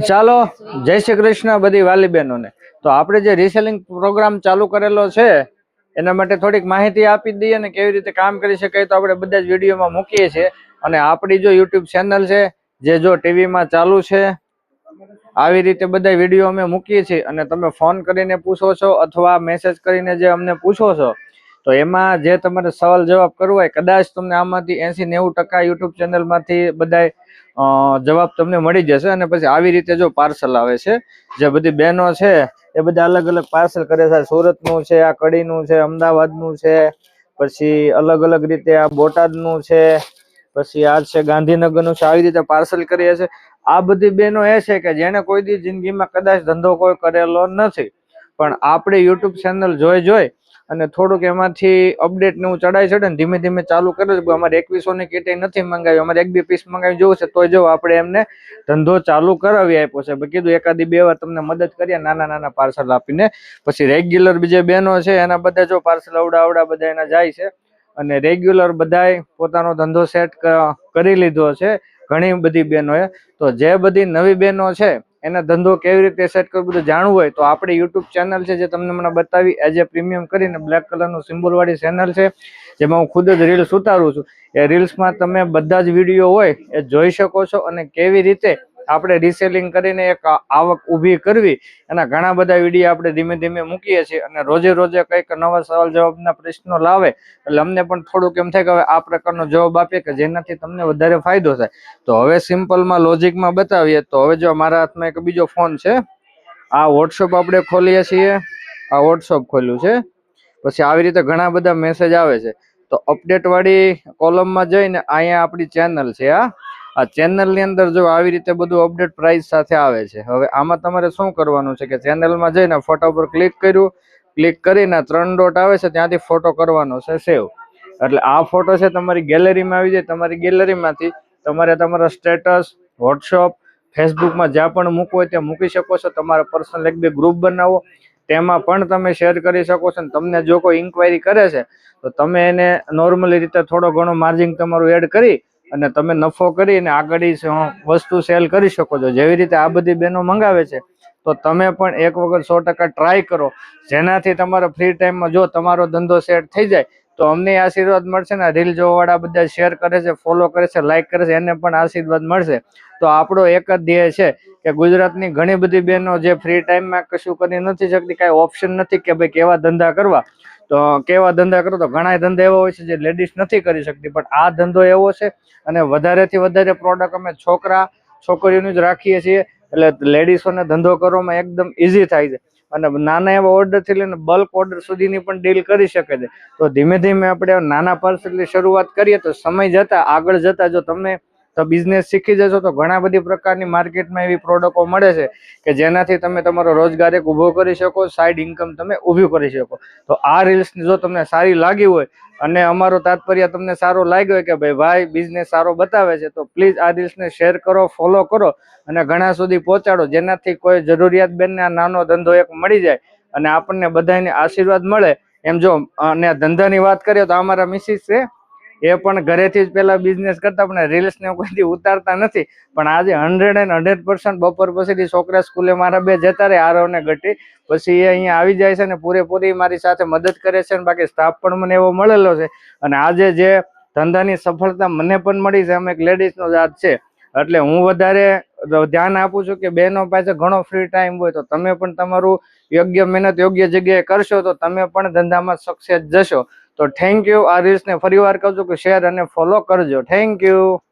ચાલો, જય શ્રી કૃષ્ણ બધી વાલી બહેનોને. તો આપણે જે રિસેલિંગ પ્રોગ્રામ ચાલુ કરેલો છે, એના માટે થોડીક માહિતી આપી દઈએ ને કેવી રીતે કામ કરી શકાય તો આપણે બધા જ વિડીયોમાં મૂકીએ છીએ. અને આપણી જો યુટ્યુબ ચેનલ છે, જે જો ટીવીમાં ચાલુ છે, આવી રીતે બધા વીડિયો અમે મૂકીએ છીએ. અને તમે ફોન કરીને પૂછો છો અથવા મેસેજ કરીને જે અમને પૂછો છો તો એમાં જે તમારે સવાલ જવાબ કરવો હોય, કદાચ તમને આમાંથી એસી નેવું ટકા યુટ્યુબ ચેનલમાંથી બધાય જવાબ તમને મળી જશે અને પછી આવી રીતે જો પાર્સલ આવે છે, જે બધી બહેનો છે, એ બધા અલગ અલગ પાર્સલ કરે છે. સુરતનું છે, આ કડીનું છે, અમદાવાદનું છે, પછી અલગ અલગ રીતે આ બોટાદનું છે, પછી આ છે ગાંધીનગરનું છે, આવી રીતે પાર્સલ કરીએ છે. આ બધી બહેનો એ છે કે જેને કોઈ દી જિંદગીમાં કદાચ ધંધો કોઈ કરેલો નથી. પણ આપણે યુટ્યુબ ચેનલ જોઈ જોઈ અને થોડુંક એમાંથી અપડેટ ને હું ચડાઈ ચડે ને ધીમે ધીમે ચાલુ કરે છે. અમારે એકવીસો ની કીટ નથી મંગાવી. અમારે એક બે પીસ મંગાવી જોવું છે, તોય જો આપણે એમને ધંધો ચાલુ કરાવી આપ્યો છે. કીધું એકાદી બે વાર તમને મદદ કરીએ, નાના નાના પાર્સલ આપીને. પછી રેગ્યુલર બીજે બહેનો છે, એના બધા જો પાર્સલ અવડા અવડા બધા એના જાય છે. અને રેગ્યુલર બધાય પોતાનો ધંધો સેટ કરી લીધો છે, ઘણી બધી બહેનોએ. તો જે બધી નવી બહેનો છે એને ધંધો કેવી રીતે સેટ કરવો બધું જાણવું હોય, તો આપણી યુટ્યુબ ચેનલ છે જે તમને મને બતાવી એઝ એ પ્રીમિયમ કરીને બ્લેક કલરનું સિમ્બોલવાળી ચેનલ છે, જેમાં હું ખુદ જ રીલ્સ ઉતારું છું. એ રીલ્સમાં તમે બધા જ વીડિયો હોય એ જોઈ શકો છો અને કેવી રીતે આપણે રિસેલિંગ કરીને એક આવક ઊભી કરવી. એના ઘણા બધા વીડિયો આપણે ધીમે ધીમે મૂકીએ છીએ અને રોજે રોજે કંઈક નવા સવાલ જવાબના પ્રશ્નો લાવે, એટલે અમને પણ થોડુંક એમ થાય કે હવે આ પ્રકારનો જવાબ આપીએ કે જેનાથી તમને વધારે ફાયદો થાય. તો હવે સિમ્પલમાં લોજિકમાં બતાવીએ, તો હવે જો મારા હાથમાં એક બીજો ફોન છે. આ વોટ્સઅપ આપણે ખોલીએ છીએ. આ વોટ્સઅપ ખોલ્યું છે. પછી આવી રીતે ઘણા બધા મેસેજ આવે છે. તો અપડેટવાળી કોલમમાં જઈને અહીંયા આપણી ચેનલ છે આ આ ચેનલની અંદર જો આવી રીતે બધું અપડેટ પ્રાઇસ સાથે આવે છે. હવે આમાં તમારે શું કરવાનું છે કે ચેનલમાં જઈને ફોટા ઉપર ક્લિક કર્યું ક્લિક કરીને ત્રણ ડોટ આવે છે ત્યાંથી ફોટો કરવાનો છે સેવ એટલે આ ફોટો છે તમારી ગેલેરીમાં આવી જાય. તમારી ગેલેરીમાંથી તમારે તમારા સ્ટેટસ વોટ્સઅપ ફેસબુકમાં જ્યાં પણ મૂકવું હોય ત્યાં મૂકી શકો છો. તમારા પર્સનલ એક બે ગ્રુપ બનાવો. તેમાં પણ તમે શેર કરી શકો છો. તમને જો કોઈ ઇન્ક્વાયરી કરે છે, તો તમે એને નોર્મલી રીતે થોડો ઘણો માર્જિન તમારું એડ કરી અને તમે નફો કરીને આગળ વસ્તુ સેલ કરી શકો છો. જેવી રીતે આ બધી બહેનો મંગાવે છે, તો તમે પણ એક વખત સો ટકા ટ્રાય કરો. જેનાથી તમારા ફ્રી ટાઈમમાં જો તમારો ધંધો સેટ થઈ જાય તો અમને આશીર્વાદ મળશે ને રીલ જોવાવાળા બધા શેર કરે છે ફોલો કરે છે લાઈક કરે છે, એને પણ આશીર્વાદ મળશે. તો આપણો એક જ ધ્યેય છે કે ગુજરાતની ઘણી બધી બહેનો જે ફ્રી ટાઈમમાં કશું કરી નથી શકતી, કાંઈ ઓપ્શન નથી કે ભાઈ કેવા ધંધા કરવા. તો કેવા ધંધા કરો તો ઘણા ધંધા એવા હોય છે જે લેડીઝ નથી કરી શકતી, પણ આ ધંધો એવો છે અને વધારેથી વધારે પ્રોડક્ટ અમે છોકરા છોકરીઓનું જ રાખીએ છીએ. એટલે લેડીઝોને ધંધો કરવામાં એકદમ ઇઝી થાય છે. અને નાના એવા ઓર્ડરથી લઈને બલ્ક ઓર્ડર સુધીની પણ ડીલ કરી શકે છે. તો ધીમે ધીમે આપણે નાના પાર્સલની શરૂઆત કરીએ તો સમય જતાં આગળ જતાં જો તમે તો બિઝનેસ શીખી જશો તો ઘણા બધી પ્રકારની માર્કેટમાં એવી પ્રોડક્ટો મળે છે કે જેનાથી તમે તમારો રોજગાર એક ઊભો કરી શકો સાઈડ ઇન્કમ તમે ઊભી કરી શકો. તો આ રીલ્સ જો તમને સારી લાગી હોય અને અમારો તાત્પર્ય તમને સારો લાગ્યો હોય કે ભાઈ ભાઈ બિઝનેસ સારો બતાવે છે, તો પ્લીઝ આ રીલ્સને શેર કરો ફોલો કરો અને ઘણા સુધી પહોંચાડો. જેનાથી કોઈ જરૂરિયાત બેનને આ નાનો ધંધો એક મળી જાય અને આપણને બધાને આશીર્વાદ મળે. એમ જો અને ધંધાની વાત કરીએ તો અમારા મિસિસ છે એ પણ ઘરેથી જ પેલા બિઝનેસ કરતા, પણ રીલ્સ ને કોઈથી ઉતારતા નથી. પણ આજે હંડ્રેડ એન્ડ હંડ્રેડ પર્સન્ટ બપોર પછીથી છોકરા સ્કૂલે મારા બે જતા રહે આરવ ને ગટી પછી એ અહીંયા આવી જાય છે ને પૂરેપૂરી મારી સાથે મદદ કરે છે ને બાકી સ્ટાફ પણ મને એવો મળેલો છે. અને આજે જે ધંધાની સફળતા મને પણ મળી છે અમે એક લેડીઝનો જાત છે. એટલે હું વધારે ધ્યાન આપું છું કે બહેનો પાસે ઘણો ફ્રી ટાઈમ હોય તો તમે પણ તમારું યોગ્ય મહેનત યોગ્ય જગ્યાએ કરશો તો તમે પણ ધંધામાં સક્સેસ જશો. તો થેન્ક યુ આ રીલ્સને ફરીવાર કહું છું કે શેર અને ફોલો કરજો. Thank you